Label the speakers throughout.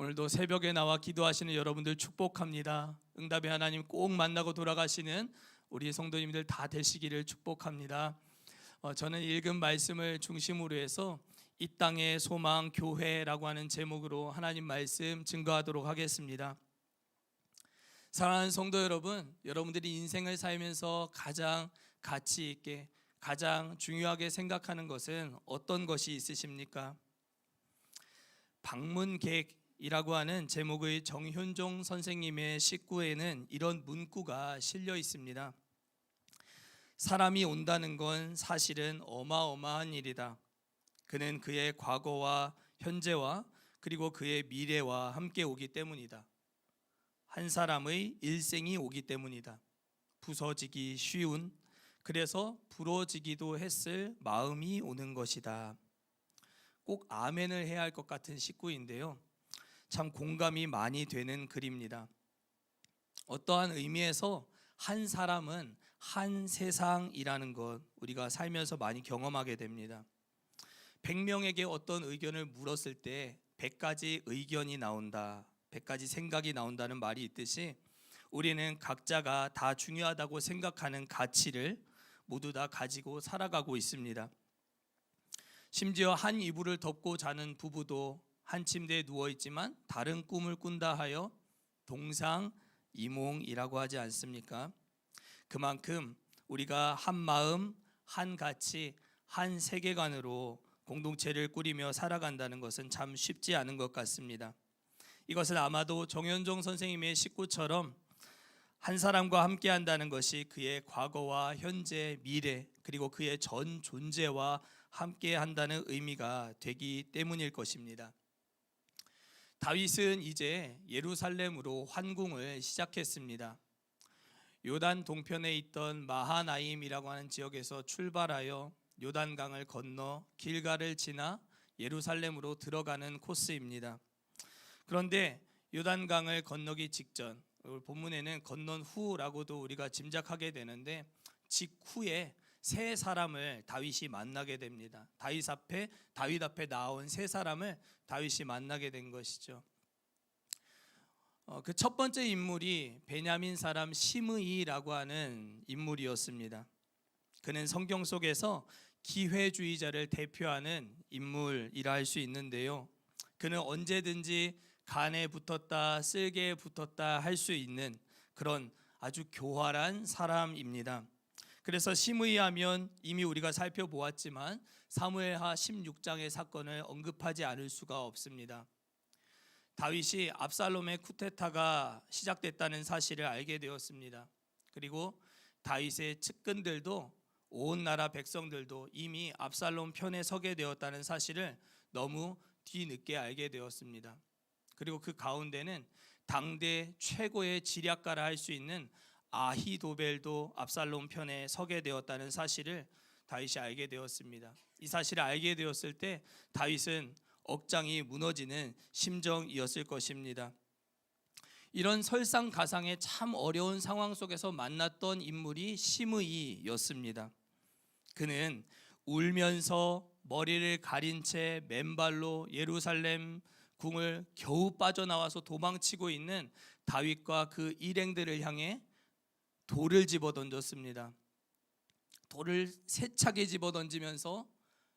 Speaker 1: 오늘도 새벽에 나와 기도하시는 여러분들 축복합니다. 응답의 하나님 꼭 만나고 돌아가시는 우리 성도님들 다 되시기를 축복합니다. 어, 저는 읽은 말씀을 중심으로 해서 이 땅의 소망 교회라고 하는 제목으로 하나님 말씀 증거하도록 하겠습니다. 사랑하는 성도 여러분, 여러분들이 인생을 살면서 가장 가치 있게 가장 중요하게 생각하는 것은 어떤 것이 있으십니까? 방문객 이라고 하는 제목의 정현종 선생님의 식구에는 이런 문구가 실려 있습니다. 사람이 온다는 건 사실은 어마어마한 일이다. 그는 그의 과거와 현재와 그리고 그의 미래와 함께 오기 때문이다. 한 사람의 일생이 오기 때문이다. 부서지기 쉬운 그래서 부러지기도 했을 마음이 오는 것이다. 꼭 아멘을 해야 할 것 같은 식구인데요. 참 공감이 많이 되는 글입니다. 어떠한 의미에서 한 사람은 한 세상이라는 것 우리가 살면서 많이 경험하게 됩니다. 100명에게 어떤 의견을 물었을 때 100가지 의견이 나온다. 100가지 생각이 나온다는 말이 있듯이 우리는 각자가 다 중요하다고 생각하는 가치를 모두 다 가지고 살아가고 있습니다. 심지어 한 이불을 덮고 자는 부부도 한 침대에 누워 있지만 다른 꿈을 꾼다 하여 동상 이몽이라고 하지 않습니까? 그만큼 우리가 한 마음, 한 가치, 한 세계관으로 공동체를 꾸리며 살아간다는 것은 참 쉽지 않은 것 같습니다. 이것은 아마도 정현종 선생님의 식구처럼 한 사람과 함께 한다는 것이 그의 과거와 현재, 미래, 그리고 그의 전 존재와 함께 한다는 의미가 되기 때문일 것입니다. 다윗은 이제 예루살렘으로 환궁을 시작했습니다. 요단 동편에 있던 마하나임이라고 하는 지역에서 출발하여 요단강을 건너 길가를 지나 예루살렘으로 들어가는 코스입니다. 그런데 요단강을 건너기 직전 본문에는 건넌 후라고도 우리가 짐작하게 되는데 직후에 세 사람을 다윗이 만나게 됩니다. 다윗 앞에 다윗 앞에 나온 세 사람을 다윗이 만나게 된 것이죠. 어, 그 첫 번째 인물이 베냐민 사람 시므이라고 하는 인물이었습니다. 그는 성경 속에서 기회주의자를 대표하는 인물이라 할 수 있는데요. 그는 언제든지 간에 붙었다, 쓸개에 붙었다 할 수 있는 그런 아주 교활한 사람입니다. 그래서 시므이하면 이미 우리가 살펴보았지만 사무엘하 16장의 사건을 언급하지 않을 수가 없습니다. 다윗이 압살롬의 쿠데타가 시작됐다는 사실을 알게 되었습니다. 그리고 다윗의 측근들도 온 나라 백성들도 이미 압살롬 편에 서게 되었다는 사실을 너무 뒤늦게 알게 되었습니다. 그리고 그 가운데는 당대 최고의 지략가라 할 수 있는 아히도벨도 압살롬 편에 서게 되었다는 사실을 다윗이 알게 되었습니다. 이 사실을 알게 되었을 때 다윗은 억장이 무너지는 심정이었을 것입니다. 이런 설상가상의 참 어려운 상황 속에서 만났던 인물이 시므이였습니다. 그는 울면서 머리를 가린 채 맨발로 예루살렘 궁을 겨우 빠져나와서 도망치고 있는 다윗과 그 일행들을 향해 돌을 집어 던졌습니다. 돌을 세차게 집어 던지면서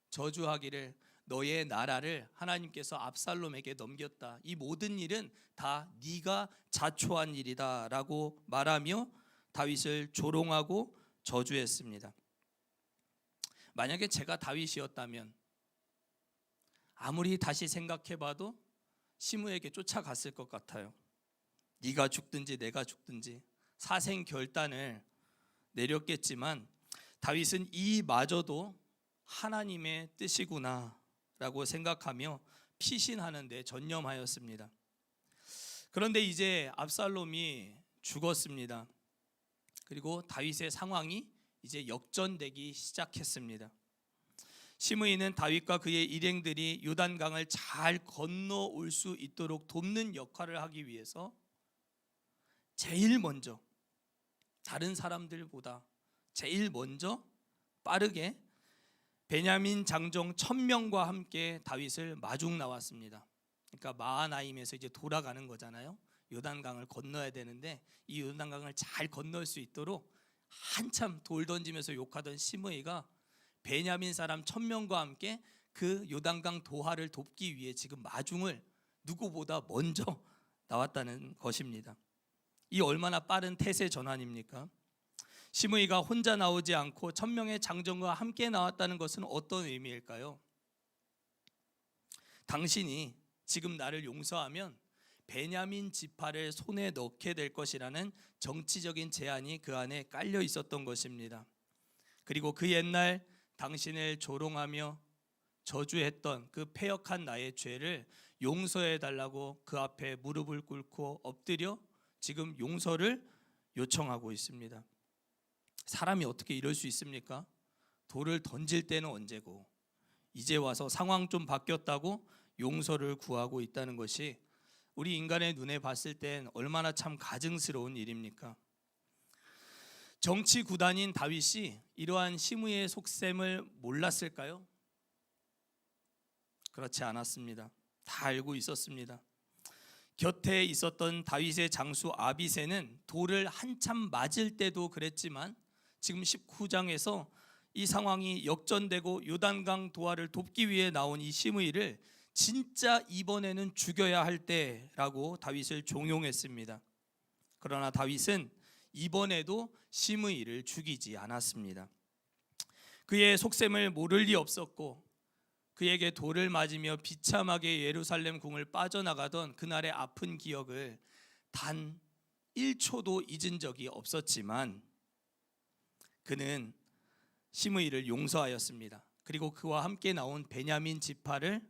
Speaker 1: 저주하기를 너의 나라를 하나님께서 압살롬에게 넘겼다. 이 모든 일은 다 네가 자초한 일이다라고 말하며 다윗을 조롱하고 저주했습니다. 만약에 제가 다윗이었다면 아무리 다시 생각해봐도 시므에게 쫓아갔을 것 같아요. 네가 죽든지 내가 죽든지 사생 결단을 내렸겠지만 다윗은 이마저도 하나님의 뜻이구나라고 생각하며 피신하는데 전념하였습니다. 그런데 이제 압살롬이 죽었습니다. 그리고 다윗의 상황이 이제 역전되기 시작했습니다. 시므이는 다윗과 그의 일행들이 요단강을 잘 건너올 수 있도록 돕는 역할을 하기 위해서 제일 먼저 다른 사람들보다 제일 먼저 빠르게 베냐민 장정 천명과 함께 다윗을 마중 나왔습니다. 그러니까 마하나임에서 이제 돌아가는 거잖아요. 요단강을 건너야 되는데 이 요단강을 잘 건널 수 있도록 한참 돌 던지면서 욕하던 시므이가 베냐민 사람 천 명과 함께 그 요단강 도하를 돕기 위해 지금 마중을 누구보다 먼저 나왔다는 것입니다. 이 얼마나 빠른 태세 전환입니까? 시므이가 혼자 나오지 않고 천 명의 장정과 함께 나왔다는 것은 어떤 의미일까요? 당신이 지금 나를 용서하면 베냐민 지파를 손에 넣게 될 것이라는 정치적인 제안이 그 안에 깔려 있었던 것입니다. 그리고 그 옛날 당신을 조롱하며 저주했던 그 패역한 나의 죄를 용서해 달라고 그 앞에 무릎을 꿇고 엎드려 지금 용서를 요청하고 있습니다. 사람이 어떻게 이럴 수 있습니까? 돌을 던질 때는 언제고 이제 와서 상황 좀 바뀌었다고 용서를 구하고 있다는 것이 우리 인간의 눈에 봤을 땐 얼마나 참 가증스러운 일입니까? 정치 구단인 다윗이 이러한 시므의 속셈을 몰랐을까요? 그렇지 않았습니다. 다 알고 있었습니다. 곁에 있었던 다윗의 장수 아비세는 돌을 한참 맞을 때도 그랬지만 지금 19장에서 이 상황이 역전되고 요단강 도하를 돕기 위해 나온 이 시므이를 진짜 이번에는 죽여야 할 때라고 다윗을 종용했습니다. 그러나 다윗은 이번에도 시므이를 죽이지 않았습니다. 그의 속셈을 모를 리 없었고 그에게 돌을 맞으며 비참하게 예루살렘 궁을 빠져나가던 그날의 아픈 기억을 단 1초도 잊은 적이 없었지만 그는 시므이를 용서하였습니다. 그리고 그와 함께 나온 베냐민 지파를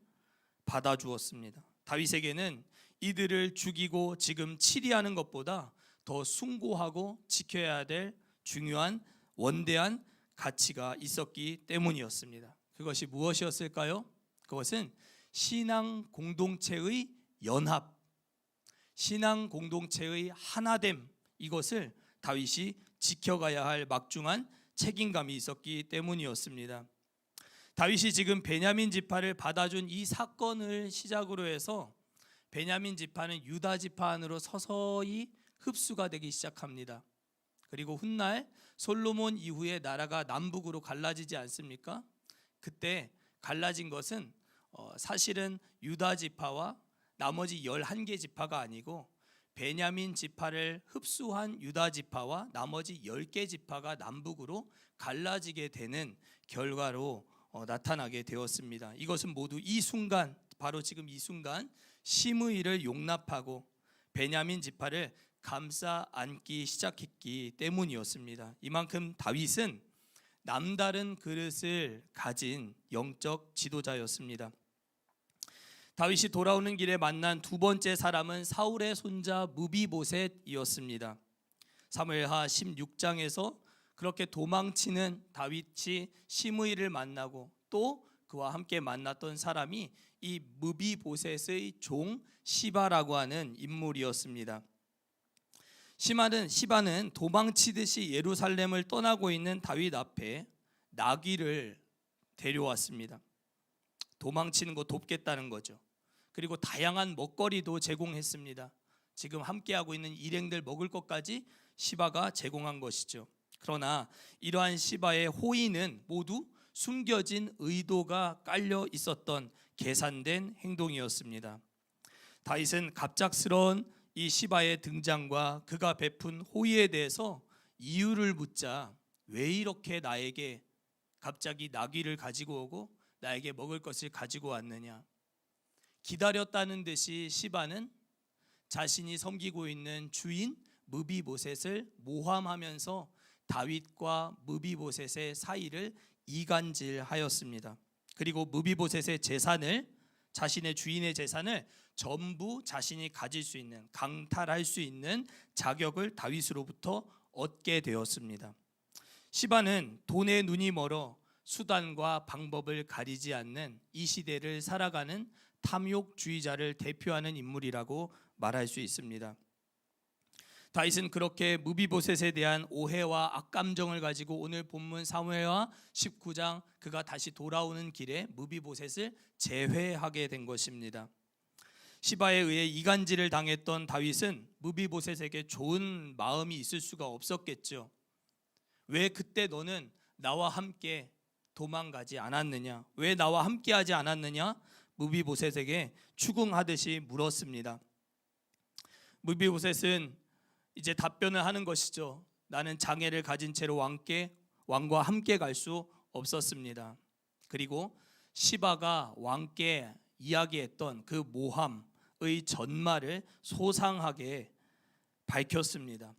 Speaker 1: 받아 주었습니다. 다윗에게는 이들을 죽이고 지금 치리하는 것보다 더 숭고하고 지켜야 될 중요한 원대한 가치가 있었기 때문이었습니다. 그것이 무엇이었을까요? 그것은 신앙 공동체의 연합, 신앙 공동체의 하나됨 이것을 다윗이 지켜가야 할 막중한 책임감이 있었기 때문이었습니다. 다윗이 지금 베냐민 지파를 받아준 이 사건을 시작으로 해서 베냐민 지파는 유다 지파 안으로 서서히 흡수가 되기 시작합니다. 그리고 훗날 솔로몬 이후에 나라가 남북으로 갈라지지 않습니까? 그때 갈라진 것은 어, 사실은 유다 지파와 나머지 11개 지파가 아니고 베냐민 지파를 흡수한 유다 지파와 나머지 10개 지파가 남북으로 갈라지게 되는 결과로 어, 나타나게 되었습니다. 이것은 모두 이 순간 바로 지금 이 순간 시므이를 용납하고 베냐민 지파를 감싸 안기 시작했기 때문이었습니다. 이만큼 다윗은 남다른 그릇을 가진 영적 지도자였습니다. 다윗이 돌아오는 길에 만난 두 번째 사람은 사울의 손자 무비보셋이었습니다. 사무엘하 16장에서 그렇게 도망치는 다윗이 시므이를 만나고 또 그와 함께 만났던 사람이 이 무비보셋의 종 시바라고 하는 인물이었습니다. 시바는 시바는 도망치듯이 예루살렘을 떠나고 있는 다윗 앞에 나귀를 데려왔습니다. 도망치는 거 돕겠다는 거죠. 그리고 다양한 먹거리도 제공했습니다. 지금 함께하고 있는 일행들 먹을 것까지 시바가 제공한 것이죠. 그러나 이러한 시바의 호의는 모두 숨겨진 의도가 깔려 있었던 계산된 행동이었습니다. 다윗은 갑작스러운 이 시바의 등장과 그가 베푼 호의에 대해서 이유를 묻자 왜 이렇게 나에게 갑자기 나귀를 가지고 오고 나에게 먹을 것을 가지고 왔느냐 기다렸다는 듯이 시바는 자신이 섬기고 있는 주인 무비보셋을 모함하면서 다윗과 무비보셋의 사이를 이간질하였습니다. 그리고 무비보셋의 재산을 자신의 주인의 재산을 전부 자신이 가질 수 있는 강탈할 수 있는 자격을 다윗으로부터 얻게 되었습니다. 시바는 돈에 눈이 멀어 수단과 방법을 가리지 않는 이 시대를 살아가는 탐욕주의자를 대표하는 인물이라고 말할 수 있습니다. 다윗은 그렇게 무비보셋에 대한 오해와 악감정을 가지고 오늘 본문 사무엘하 19장 그가 다시 돌아오는 길에 무비보셋을 제회하게 된 것입니다. 시바에 의해 이간질을 당했던 다윗은 무비보셋에게 좋은 마음이 있을 수가 없었겠죠. 왜 그때 너는 나와 함께 도망가지 않았느냐? 왜 나와 함께 하지 않았느냐? 무비보셋에게 추궁하듯이 물었습니다. 무비보셋은 이제 답변을 하는 것이죠. 나는 장애를 가진 채로 왕께 왕과 함께 갈 수 없었습니다. 그리고 시바가 왕께 이야기했던 그 모함 의 전말을 소상하게 밝혔습니다.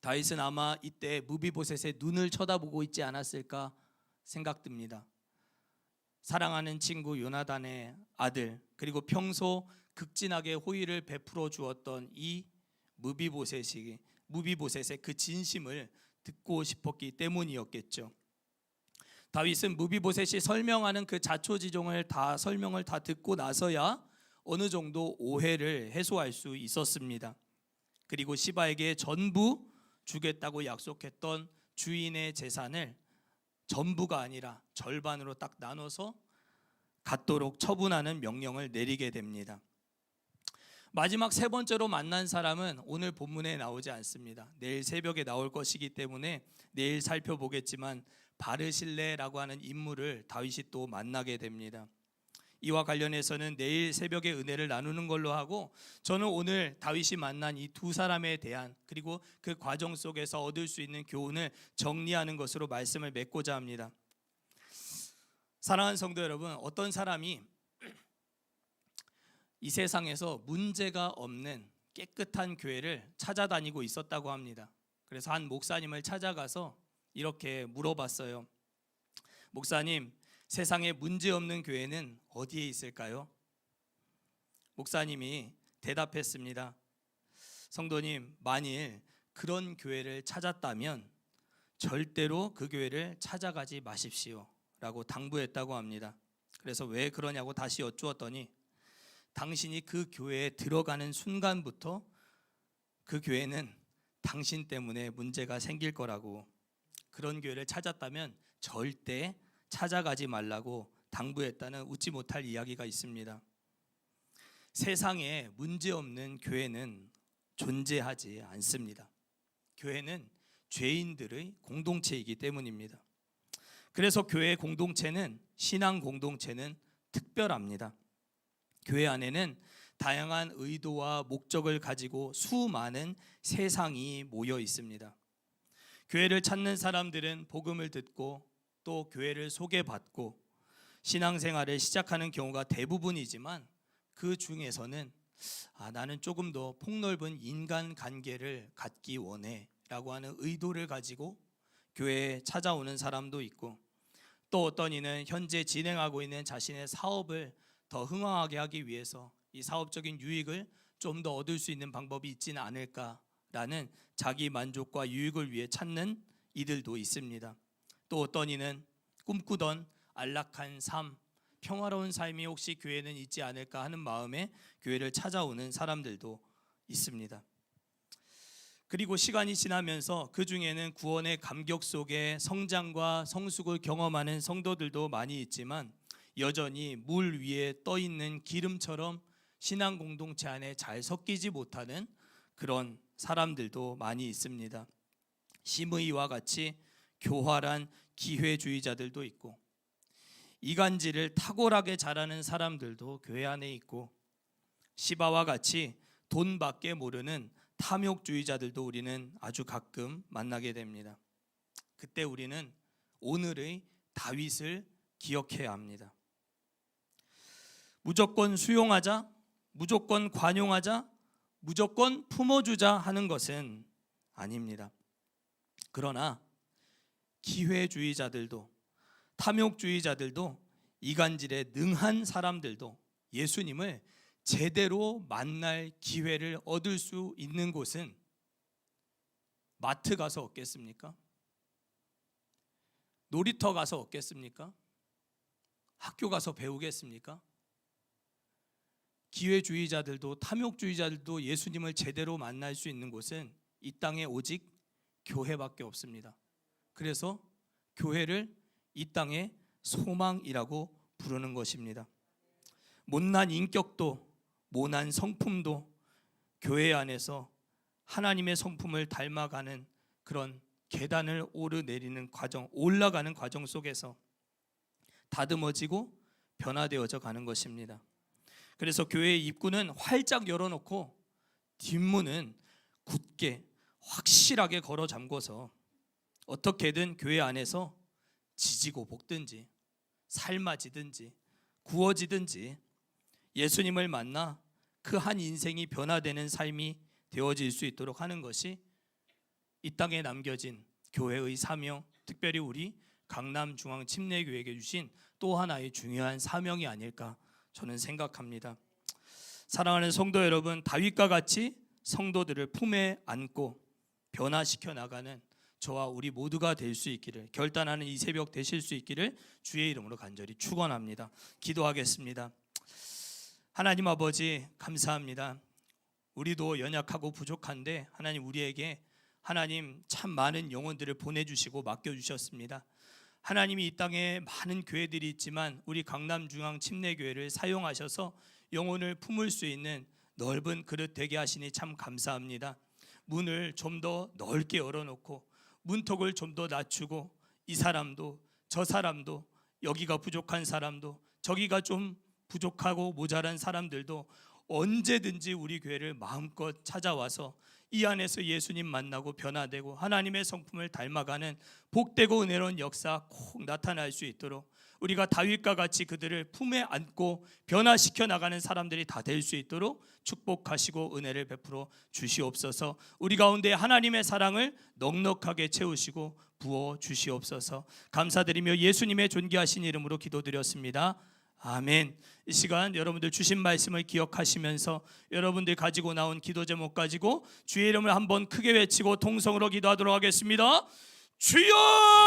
Speaker 1: 다윗은 아마 이때 무비보셋의 눈을 쳐다보고 있지 않았을까 생각됩니다. 사랑하는 친구 요나단의 아들 그리고 평소 극진하게 호의를 베풀어 주었던 이 무비보셋이 무비보셋의 그 진심을 듣고 싶었기 때문이었겠죠. 다윗은 무비보셋이 설명하는 그 자초지종을 다 설명을 다 듣고 나서야 어느 정도 오해를 해소할 수 있었습니다. 그리고 시바에게 전부 주겠다고 약속했던 주인의 재산을 전부가 아니라 절반으로 딱 나눠서 갖도록 처분하는 명령을 내리게 됩니다. 마지막 세 번째로 만난 사람은 오늘 본문에 나오지 않습니다. 내일 새벽에 나올 것이기 때문에 내일 살펴보겠지만 바르실레라고 하는 인물을 다윗이 또 만나게 됩니다. 이와 관련해서는 내일 새벽에 은혜를 나누는 걸로 하고 저는 오늘 다윗이 만난 이 두 사람에 대한 그리고 그 과정 속에서 얻을 수 있는 교훈을 정리하는 것으로 말씀을 맺고자 합니다. 사랑하는 성도 여러분, 어떤 사람이 이 세상에서 문제가 없는 깨끗한 교회를 찾아다니고 있었다고 합니다. 그래서 한 목사님을 찾아가서 이렇게 물어봤어요. 목사님, 세상에 문제 없는 교회는 어디에 있을까요? 목사님이 대답했습니다. 성도님, 만일 그런 교회를 찾았다면 절대로 그 교회를 찾아가지 마십시오. 라고 당부했다고 합니다. 그래서 왜 그러냐고 다시 여쭈었더니 당신이 그 교회에 들어가는 순간부터 그 교회는 당신 때문에 문제가 생길 거라고 그런 교회를 찾았다면 절대 찾아가지 말라고 당부했다는 웃지 못할 이야기가 있습니다. 세상에 문제 없는 교회는 존재하지 않습니다. 교회는 죄인들의 공동체이기 때문입니다. 그래서 교회 공동체는 신앙 공동체는 특별합니다. 교회 안에는 다양한 의도와 목적을 가지고 수많은 세상이 모여 있습니다. 교회를 찾는 사람들은 복음을 듣고 또 교회를 소개받고 신앙생활을 시작하는 경우가 대부분이지만 그 중에서는 아, 나는 조금 더 폭넓은 인간 관계를 갖기 원해 라고 하는 의도를 가지고 교회에 찾아오는 사람도 있고 또 어떤 이는 현재 진행하고 있는 자신의 사업을 더 흥황하게 하기 위해서 이 사업적인 유익을 좀 더 얻을 수 있는 방법이 있지는 않을까라는 자기 만족과 유익을 위해 찾는 이들도 있습니다. 또 어떤 이는 꿈꾸던 안락한 삶, 평화로운 삶이 혹시 교회는 있지 않을까 하는 마음에 교회를 찾아오는 사람들도 있습니다. 그리고 시간이 지나면서 그 중에는 구원의 감격 속에 성장과 성숙을 경험하는 성도들도 많이 있지만 여전히 물 위에 떠 있는 기름처럼 신앙 공동체 안에 잘 섞이지 못하는 그런 사람들도 많이 있습니다. 심의와 같이 교활한 기회주의자들도 있고 이간질을 탁월하게 잘하는 사람들도 교회 안에 있고 시바와 같이 돈밖에 모르는 탐욕주의자들도 우리는 아주 가끔 만나게 됩니다. 그때 우리는 오늘의 다윗을 기억해야 합니다. 무조건 수용하자, 무조건 관용하자, 무조건 품어주자 하는 것은 아닙니다. 그러나 기회주의자들도 탐욕주의자들도 이간질에 능한 사람들도 예수님을 제대로 만날 기회를 얻을 수 있는 곳은 마트 가서 얻겠습니까? 놀이터 가서 얻겠습니까? 학교 가서 배우겠습니까? 기회주의자들도 탐욕주의자들도 예수님을 제대로 만날 수 있는 곳은 이 땅에 오직 교회밖에 없습니다. 그래서 교회를 이 땅의 소망이라고 부르는 것입니다. 못난 인격도 모난 성품도 교회 안에서 하나님의 성품을 닮아가는 그런 계단을 오르내리는 과정, 올라가는 과정 속에서 다듬어지고 변화되어져 가는 것입니다. 그래서 교회의 입구는 활짝 열어놓고 뒷문은 굳게 확실하게 걸어 잠궈서 어떻게든 교회 안에서 지지고 볶든지 삶아지든지 구워지든지 예수님을 만나 그 한 인생이 변화되는 삶이 되어질 수 있도록 하는 것이 이 땅에 남겨진 교회의 사명, 특별히 우리 강남 중앙 침례교회에게 주신 또 하나의 중요한 사명이 아닐까 저는 생각합니다. 사랑하는 성도 여러분, 다윗과 같이 성도들을 품에 안고 변화시켜 나가는 저와 우리 모두가 될 수 있기를 결단하는 이 새벽 되실 수 있기를 주의 이름으로 간절히 축원합니다. 기도하겠습니다. 하나님 아버지 감사합니다. 우리도 연약하고 부족한데 하나님 우리에게 하나님 참 많은 영혼들을 보내주시고 맡겨주셨습니다. 하나님이 이 땅에 많은 교회들이 있지만 우리 강남중앙 침례교회를 사용하셔서 영혼을 품을 수 있는 넓은 그릇 되게 하시니 참 감사합니다. 문을 좀 더 넓게 열어놓고 문턱을 좀 더 낮추고 이 사람도 저 사람도 여기가 부족한 사람도 저기가 좀 부족하고 모자란 사람들도 언제든지 우리 교회를 마음껏 찾아와서 이 안에서 예수님 만나고 변화되고 하나님의 성품을 닮아가는 복되고 은혜로운 역사 꼭 나타날 수 있도록 우리가 다윗과 같이 그들을 품에 안고 변화시켜 나가는 사람들이 다 될 수 있도록 축복하시고 은혜를 베풀어 주시옵소서. 우리 가운데 하나님의 사랑을 넉넉하게 채우시고 부어 주시옵소서. 감사드리며 예수님의 존귀하신 이름으로 기도드렸습니다. 아멘. 이 시간 여러분들 주신 말씀을 기억하시면서 여러분들 가지고 나온 기도 제목 가지고 주의 이름을 한번 크게 외치고 통성으로 기도하도록 하겠습니다. 주여!